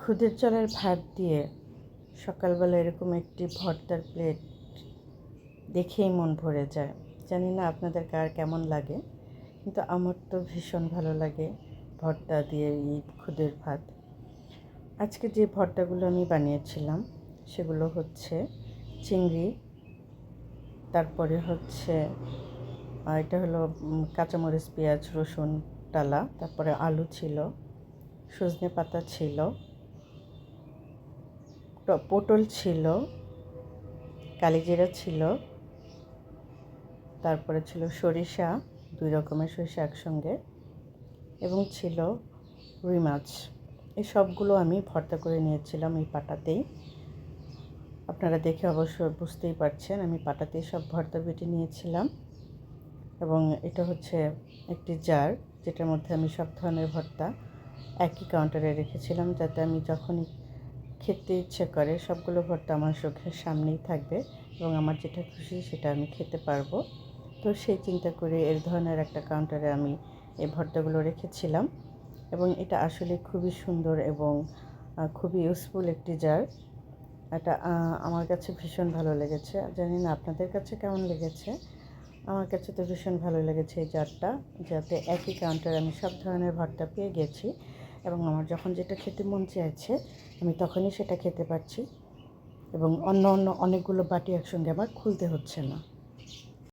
খুদের চালের ভাত দিয়ে সকালবেলা এরকম একটি ভর্তার প্লেট দেখেই মন ভরে যায়। জানি না আপনাদের কার কেমন লাগে, কিন্তু আমার তো ভীষণ ভালো লাগে ভর্তা দিয়ে এই খুদের ভাত। আজকে যে ভর্তাগুলো আমি বানিয়েছিলাম, সেগুলো হচ্ছে চিংড়ি, তারপরে হচ্ছে এটা হলো কাঁচামরিচ, পেঁয়াজ, রসুন, ডালা, তারপরে আলু ছিল, সজনে পাতা ছিল পটল ছিল, কালিজিরা ছিল, তারপরে ছিল সরিষা, দুই রকমের সরিষা একসঙ্গে, এবং ছিল রুই মাছ। এই সবগুলো আমি ভর্তা করে নিয়েছিলাম এই পাটাতেই। আপনারা দেখে অবশ্য বুঝতেই পারছেন, আমি পাটাতেই সব ভর্তা বেটে নিয়েছিলাম। এবং এটা হচ্ছে একটি জার, যেটার মধ্যে আমি সব ধরনের ভর্তা একই কাউন্টারে রেখেছিলাম, যাতে আমি যখনই খেতে ইচ্ছে করে, সবগুলো ভর্তা আমার চোখের সামনেই থাকবে এবং আমার যেটা খুশি সেটা আমি খেতে পারব। তো সেই চিন্তা করে এর ধরনের একটা কাউন্টারে আমি এই ভর্তাগুলো রেখেছিলাম এবং এটা আসলে খুবই সুন্দর এবং খুবই ইউজফুল একটি জার এটা আমার কাছে ভীষণ ভালো লেগেছে। জানি না আপনাদের কাছে কেমন লেগেছে? আমার কাছে তো ভীষণ ভালো লেগেছে এই জারটা যাতে একই কাউন্টারে আমি সব ধরনের ভর্তা পেয়ে গেছি। এবং আমার যখন যেটা খেতে মন চাইছে আমি তখনই সেটা খেতে পারছি। এবং অন্য অন্য অনেকগুলো বাটি একসঙ্গে আমার খুলতে হচ্ছে না।